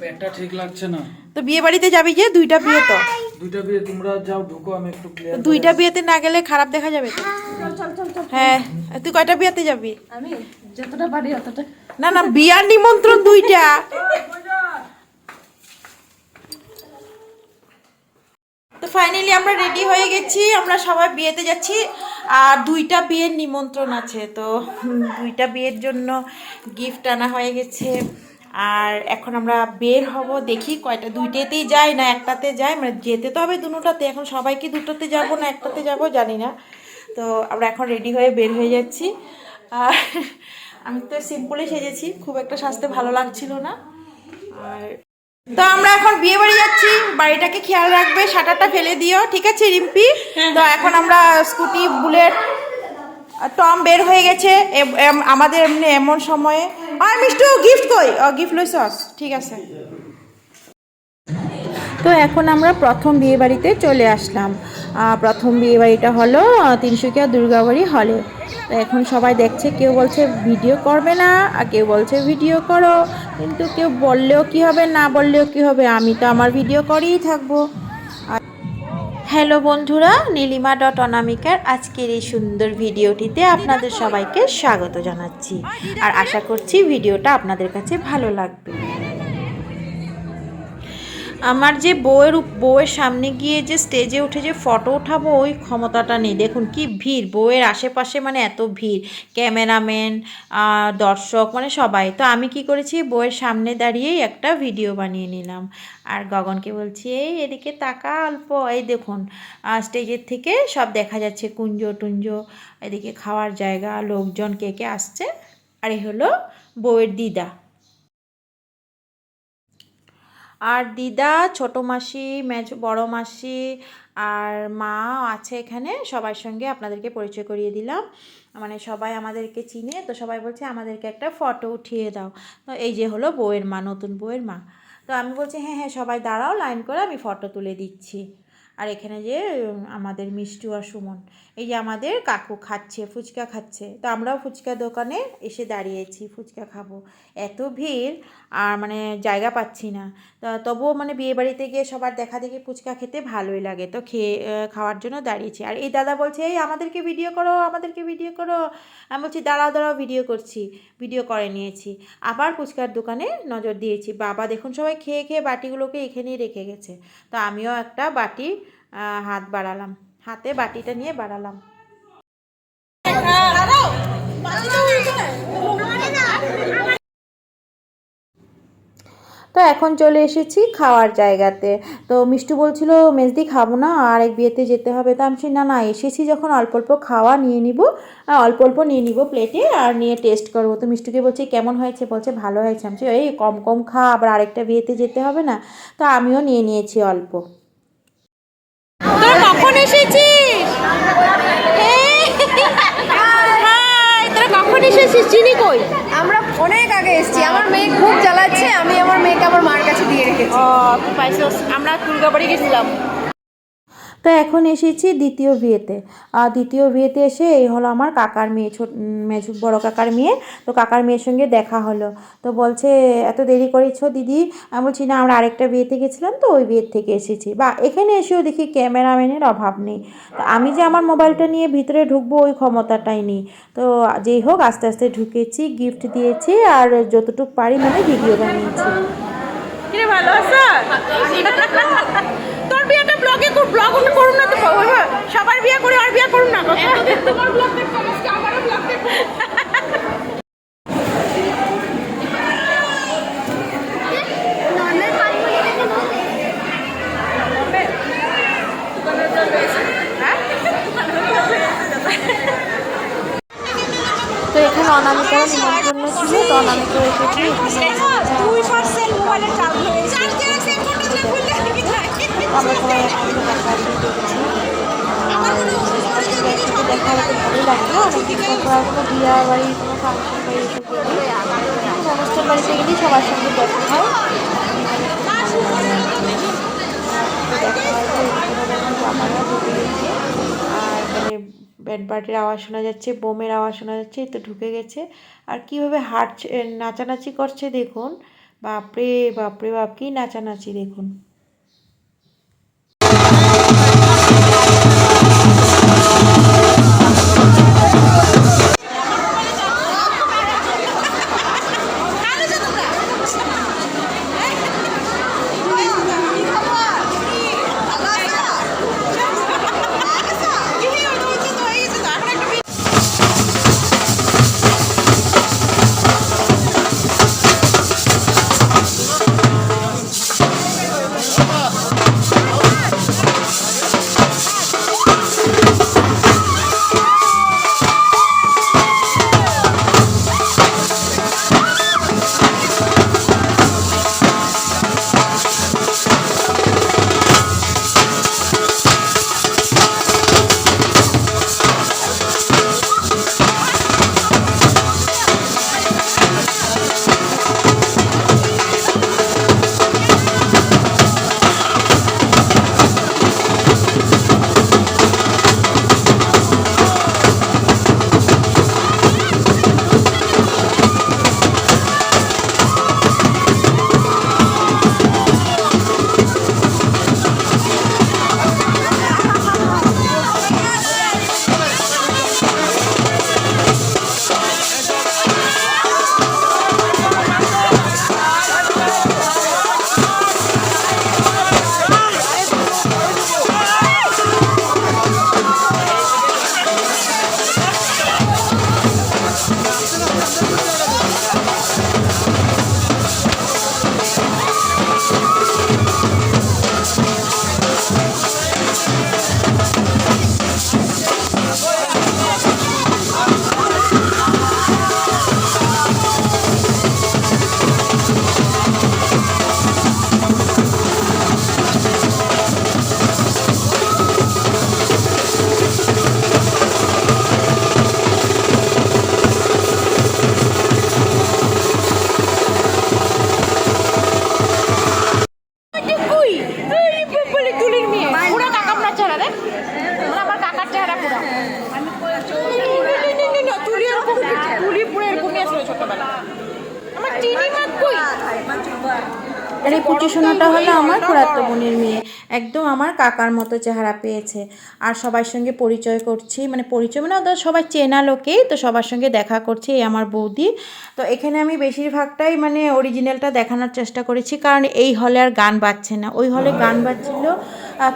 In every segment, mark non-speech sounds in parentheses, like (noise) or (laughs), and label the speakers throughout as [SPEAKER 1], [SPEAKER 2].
[SPEAKER 1] পেটটা ঠিক লাগছে না।
[SPEAKER 2] তো বিয়ে বাড়িতে যাবি যে? দুইটা বিয়ে তো।
[SPEAKER 1] দুইটা বিয়ে তোমরা যাও ঢুকো আমি একটু ক্লিয়ার
[SPEAKER 2] দুইটা বিয়েতে না গেলে খারাপ দেখা যাবে তো? হ্যাঁ। তুই কয়টা বিয়েতে যাবি?
[SPEAKER 3] আমি যতটা পারি অতটা।
[SPEAKER 2] না না বিয়ার নিমন্ত্রণ দুইটা। তো ফাইনালি আমরা রেডি হয়ে গেছি আমরা সবাই বিয়েতে যাচ্ছি। আর দুইটা বিয়ের নিমন্ত্রণ আছে তো দুইটা বিয়ের জন্য গিফট আনা হয়ে গেছে। আর এখন আমরা বের হব দেখি কয়টা দুইটাতেই যাই না একটাতে যাই? মানে যেতে তো হবে দুটোতে এখন সবাইকে দুটোতে যাব না একটাতে যাব জানি না। তো আমরা এখন রেডি হয়ে বের হয়ে যাচ্ছি। আর আমি তো সিম্পলি সেজেছি খুব একটা সাজতে ভালো লাগছিল না। আর তো আমরা এখন বিয়ে বাড়ি যাচ্ছি বাড়িটাকে খেয়াল রাখবে শাটারটা ফেলে দিও ঠিক আছে রিম্পি? তো এখন আমরা স্কুটি বুলেট টম বের হয়ে গেছে। আমাদের এমনি এমন সময়ে আর মিষ্টু গিফট কই? গিফট লইছস ঠিক আছে। তো এখন আমরা প্রথম বিয়ে বাড়িতে চলে আসলাম। প্রথম বিয়ে বাড়িটা হলো তিনসুকিয়া দুর্গাবাড়ি হলে। তো এখন সবাই দেখছে, কেউ বলছে, ভিডিও করবে না। আর কেউ বলছে, ভিডিও করো। কিন্তু কেউ বললেও কি হবে, না বললেও কি হবে, আমি তো আমার ভিডিও করেই থাকব। হ্যালো বন্ধুরা, নীলিমা ডট অনামিকার আজকের এই সুন্দর ভিডিওটিতে আপনাদের সবাইকে স্বাগত জানাচ্ছি। আর আশা করছি ভিডিওটা আপনাদের কাছে ভালো লাগবে। আমার যে বউয়ের বউয়ের সামনে গিয়ে যে স্টেজে উঠে যে ফটো উঠাবো, ওই ক্ষমতাটা নেই। দেখুন কি ভিড়, বউয়ের আশেপাশে মানে এত ভিড়। ক্যামেরাম্যান দর্শক মানে সবাই। তো আমি কি করেছি, বউয়ের সামনে দাঁড়িয়েই একটা ভিডিও বানিয়ে নিলাম। আর গগনকে বলছি, এই এদিকে তাকা অল্প। এই দেখুন স্টেজের থেকে সব দেখা যাচ্ছে, কুঞ্জ টুঞ্জ। এদিকে খাওয়ার জায়গা, লোকজন কে কে আসছে। আর এই হলো বউয়ের দিদা। আর দিদা ছোট মাসি, মেজ, বড় মাসি আর মা আছে এখানে, সবার সঙ্গে আপনাদেরকে পরিচয় করিয়ে দিলাম। মানে সবাই আমাদেরকে চিনে, তো সবাই বলছে আমাদেরকে একটা ফটো উঠিয়ে দাও। তো এই যে হলো বউয়ের মা, নতুন বউয়ের মা। তো আমি বলছি হ্যাঁ হ্যাঁ সবাই দাঁড়াও, লাইন করে আমি ফটো তুলে দিচ্ছি। আর এখানে যে আমাদের মিষ্টু আর সুমন, এই যে আমাদের কাকু খাচ্ছে, ফুচকা খাচ্ছে, তো আমরাও ফুচকা দোকানে এসে দাঁড়িয়েছি, ফুচকা খাব। এত ভিড়, আর মানে জায়গা পাচ্ছি না। তবুও মানে বিয়ে বাড়িতে গিয়ে সবার দেখা দেখি ফুচকা খেতে ভালোই লাগে, তো খেয়ে খাওয়ার জন্য দাঁড়িয়েছি। আর এই দাদা বলছে, এই আমাদেরকে ভিডিও করো, আমাদেরকে ভিডিও করো। আমি বলছি, দাঁড়াও দাঁড়াও ভিডিও করছি ভিডিও করে নিয়েছি। আবার ফুচকার দোকানে নজর দিয়েছি, বাবা, দেখুন সবাই খেয়ে খেয়ে বাটিগুলোকে এখানেই রেখে গেছে। তো আমিও একটা বাটি হাত বাড়ালাম। হাতে বাটিটা নিয়ে বাড়ালাম। তো এখন চলে এসেছি খাওয়ার জায়গাতে। তো মিষ্টু বলছিল, মেজদি, খাব না, আর এক বিয়েতে যেতে হবে। তো আমি না না, এসেছি যখন অল্প অল্প খাওয়া নিয়ে নিব অল্প অল্প নিয়ে নিব প্লেটে আর নিয়ে টেস্ট করব। তো মিষ্টুকে বলছি, কেমন হয়েছে? বলছে, ভালো হয়েছে। আমি এই কম কম খা, আবার আরেকটা বিয়েতে যেতে হবে না। তো আমিও নিয়ে নিয়েছি অল্প। কখন এসেছিস? চিনি কই?
[SPEAKER 3] আমরা অনেক আগে এসেছি। আমার মেয়ে খুব জ্বালাচ্ছে আমি আমার মেয়েকে আমার মার কাছে দিয়ে রেখেছি।
[SPEAKER 2] তুই পাইছিস আমরা দুর্গাবাড়ি গেছিলাম। তো এখন এসেছি দ্বিতীয় বিয়েতে। আর দ্বিতীয় বিয়েতে এসে এই হলো আমার কাকার মেয়ে ছোট মেজু বড় কাকার মেয়ে। তো কাকার মেয়ের সঙ্গে দেখা হলো। তো বলছে এত দেরি করেছ দিদি? আমি বলছি না আমরা আরেকটা বিয়েতে গেছিলাম তো ওই বিয়ের থেকে এসেছি। বা এখানে এসেও দেখি ক্যামেরাম্যানের অভাব নেই। তো আমি যে আমার মোবাইলটা নিয়ে ভিতরে ঢুকবো ওই ক্ষমতাটাই নেই। তো যেই হোক আস্তে আস্তে ঢুকেছি গিফট দিয়েছি আর যতটুকু পারি মানে ভিডিও বানিয়েছি। ভালো আছো (laughs) তোর বিয়েটা ব্লগে কর ব্লগ অন্য করুন না তো সবার বিয়ে করে আর বিয়ে করুন না তোমার ব্লগ দেখো আজকে আমারও ব্লগ দেখো তো এখানে অনামিকার নিমন্ত্রণ ছিল তো অনামিকা এসেছি আমরা সবাই একসাথে দেখা ভালোই লাগল বিয়া বাড়ি কোনো অনুষ্ঠান বাড়িতে গেলেই সবার সঙ্গে দেখা হয় দেখা হয় তো এদিকে দেখুন জামাইরা ঢুকে গেছে আর ব্যান্ড পার্টির আওয়াজ শোনা যাচ্ছে, বোমের আওয়াজ শোনা যাচ্ছে তো ঢুকে গেছে। আর কীভাবে হাঁটছে, নাচানাচি করছে দেখুন। বাপরে বাপরে বাপ, কি নাচানাচি দেখুন। এই পুচু সোনাটা হলো আমার খুড়াতো বোনের মেয়ে। একদম আমার কাকার মতো চেহারা পেয়েছে। আর সবার সঙ্গে পরিচয় করছি মানে পরিচয় মানে ওদের সবাই চেনা লোকেই, তো সবার সঙ্গে দেখা করছি এই আমার বৌদি। তো এখানে আমি বেশিরভাগটাই মানে অরিজিনালটা দেখানোর চেষ্টা করেছি, কারণ এই হলে আর গান বাজছে না। ওই হলে গান বাজছিল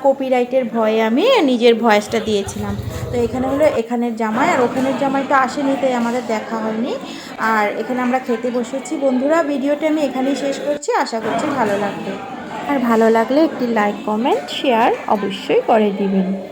[SPEAKER 2] কপিরাইটের ভয়ে আমি নিজের ভয়েসটা দিয়েছিলাম। তো এখানে হলো এখানের জামাই, আর ওখানের জামাই তো আসেনি, তাই আমাদের দেখা হয়নি। আর এখানে আমরা খেতে বসেছি। বন্ধুরা, ভিডিওটা আমি এখানেই শেষ করছি। আশা করছি ভালো লাগবে। আর ভালো লাগলে একটি লাইক কমেন্ট শেয়ার অবশ্যই করে দিবেন।